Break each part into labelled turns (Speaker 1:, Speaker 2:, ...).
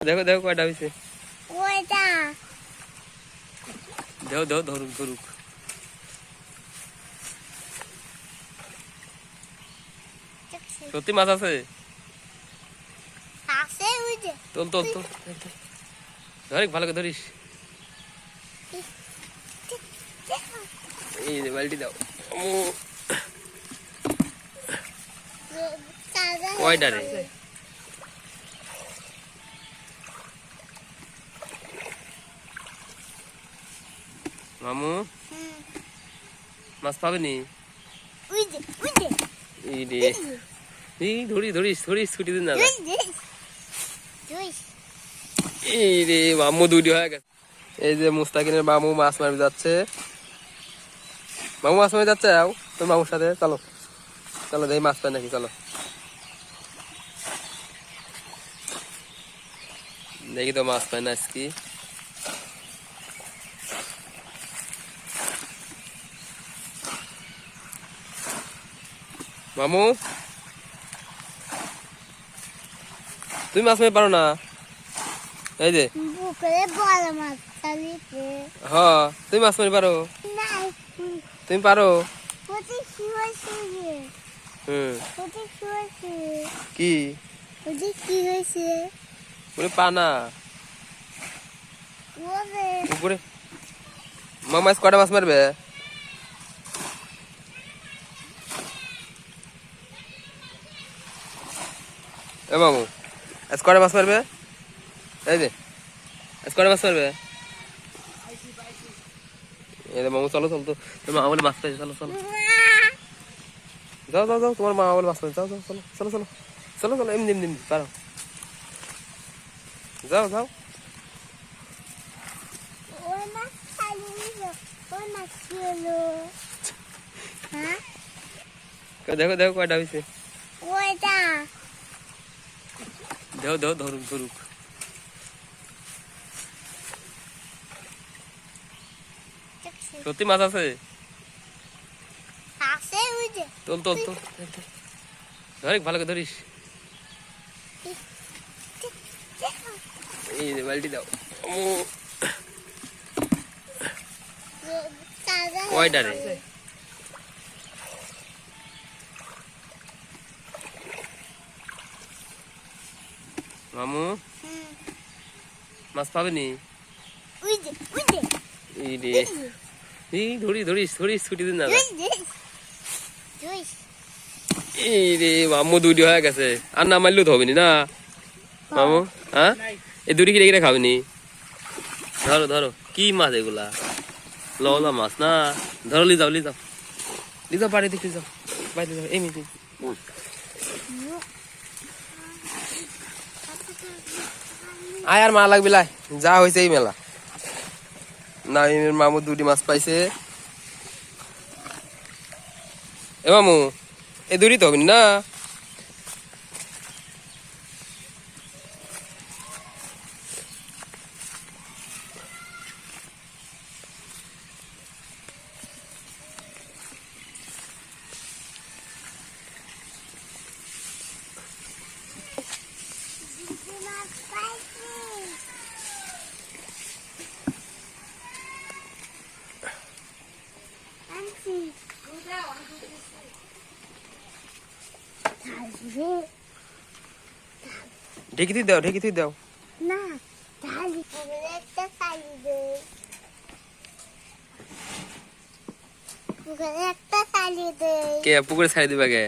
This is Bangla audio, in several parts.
Speaker 1: দেখো দেখো কয়টা হয়েছে
Speaker 2: ওইটা
Speaker 1: দেখো দেখো ধরুক ধরুক। সত্যি মাছ আছে?
Speaker 2: আছে ওই যে।
Speaker 1: তোল তোল তোল ধরিস ভালো করে ধরিস। এই যে বালতি দাও। কয়টা রে? মামু? মাছ পাবে নি? ধরিস ধরিস ধরিস ছুটি দিন না। এই রে মামু দুটি হয়ে গেছে। এই যে মুস্তাকিনের মামু মাছ মারবে যাচ্ছে। মামু মাছ যাচ্ছে? আও তোর মামুর সাথে। চলো। চলো দেখি মাছ পায় নাকি চলো। দেখি তো মাছ পায় না আজকে। মামু। তুমি মাছ মারতে পারো না? এই যে।
Speaker 2: বুকরে বড় মাছ চালিতে
Speaker 1: হ তুমি মাছ মারি পারো তুমি পারো
Speaker 2: কি
Speaker 1: হুম
Speaker 2: কি?
Speaker 1: কি
Speaker 2: হয়েছে
Speaker 1: বলে পানা উপরে মামা কটা মাছ মারবে এ মামু আজ কটা মাছ মারবে? এই যে আজ কটা মাছ মারবে? এই মামু চলো চলো তো। মা বলে মাছ পাইছে চলো চলো। যাও যাও যাও তোমার মা বলে মাছ পাইছে। যাও যাও চলো চলো চলো। চলো চলো এমনি এমনি এমনি পারো। যাও যাও।
Speaker 2: হ্যাঁ?
Speaker 1: দেখো দেখো কয়টা হয়েছে
Speaker 2: ওইটা
Speaker 1: দেখো দেও ধরুক ধরুক। সত্যি মাছ আছে? তোল তোল তোল ধরিস ভালো করে ধরিস। এই যে বালতি দাও। কয়টা রে? মামু মাছ পাবে নি
Speaker 2: ওই যে ওই যে
Speaker 1: এই রে এই ধরিস ধরিস ধরিস ছুটি দিন না এই রে মামু দুটি হয়ে গেছে আর না মারলেও তো হবে নি না মামু হ্যাঁ এই দুটি কি রেখে খাবে নি ধরো ধরো কি মাছ এগুলা লওলা মাছ না ধরো লি যাও লি যাও লি যাও বাড়ি দেখতে যাও বাড়িতে যাও এমনি আয় আর মা লাগবি, লাই। যা হয়েছে এই মেলা। না মামু দুটি মাছ পাইছে। এ মামু, এ দুটি তো না? ঢেকে তুই দাও ঢেকে তুই দাও।
Speaker 2: না তাহলে একটা চালি দে পুকুরে একটা চালি দে
Speaker 1: কে পুকুরে ছাড়ি দিবা কে?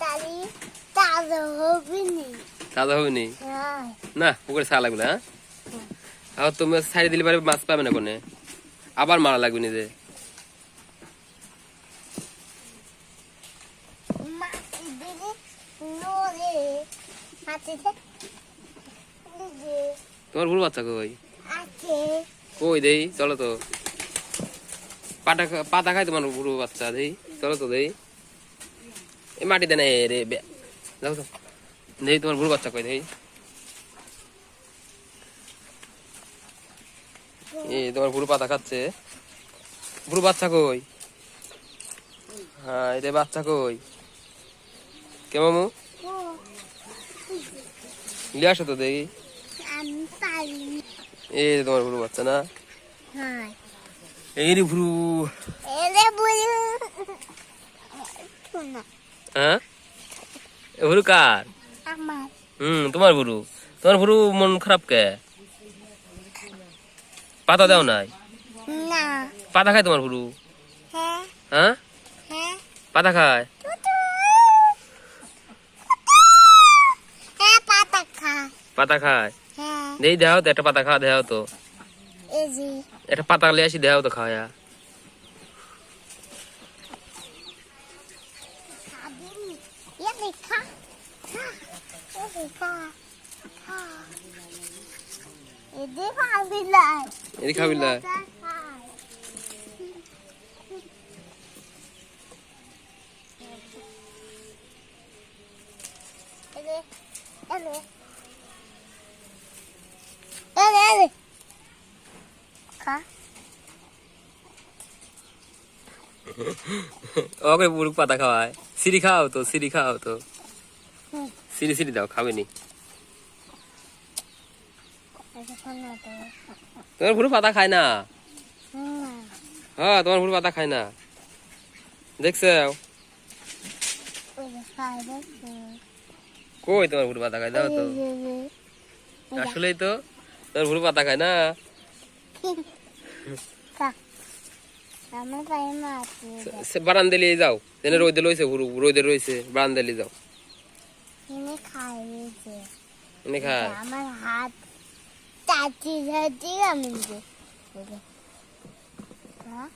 Speaker 2: তালি তাজা হবে নি।
Speaker 1: তাজা হবে নি?
Speaker 2: হ্যাঁ।
Speaker 1: না পুকুরে ছাড়া লাগবে না হ্যাঁ? আর তুমি ছাড়ি দিলে পারে মাছ পাবে না কোনে? আবার মারা লাগবে নিজে
Speaker 2: মাটি দিলে নড়ে মাটিতে যে
Speaker 1: তোমার ভুল বাচ্চা কই? কই দেই? চলো তো। পাটা পাতা খাই তোমার বুড়ো বাচ্চা দেই। চলো তো দেই। এই মাটি দেয় না রে যাও তো। দেই তোমার বুড়ো বাচ্চা কই দেই? এই তোমার বুড়ো পাতা খাচ্ছে। বুড়ো বাচ্চা কই? হ্যাঁ এটা বাচ্চা কই? কে মামু? লিয়ে আসো তো দেখি। এই তোমার ভুরু বাচ্চা না?
Speaker 2: হ্যাঁ।
Speaker 1: এই রে ভুরু। হ্যাঁ? ভুরু কার? হুম তোমার ভুরু। তোমার ভুরু মন খারাপ কে? পাতা দাও নাই? পাতা খায় তোমার ভুরু?
Speaker 2: হ্যাঁ।
Speaker 1: হ্যাঁ?
Speaker 2: হ্যাঁ।
Speaker 1: পাতা খায়
Speaker 2: টুটু হ্যাঁ পাতা খা
Speaker 1: পাতা খায়?
Speaker 2: হ্যাঁ।
Speaker 1: দেই দেখাও তো একটা পাতা খাওয়া দেখাও তো। একটা পাতা লিয়ে আসি দেখাও তো খাওয়া।
Speaker 2: খাবিনি এলে খা খা এলে খা খা এদি খাবি লাই
Speaker 1: ওকে ভুরু পাতা খাওয়ায়। সিঁড়ি খাও তো সিঁড়ি খাও তো। সিঁড়ি সিঁড়ি দাও খাবে নি তোমার ভুরু পাতা খায় না? হ্যাঁ তোমার ভুরু পাতা খায় না। দেখছি? কই তোমার ভুরু পাতা খায়? দাও তো। আসলেই তো তোমার ভুরু পাতা খায় না।
Speaker 2: আমার পায়ে মাছি
Speaker 1: সে বারান্দে লিয়ে যাও। এনে রোদে লইছে পুরো রোদে রইছে বারান্দে লিয়ে যাও।
Speaker 2: এনে খাই
Speaker 1: এনে
Speaker 2: আমার হাত চাচি চাচি আমি হ্যাঁ?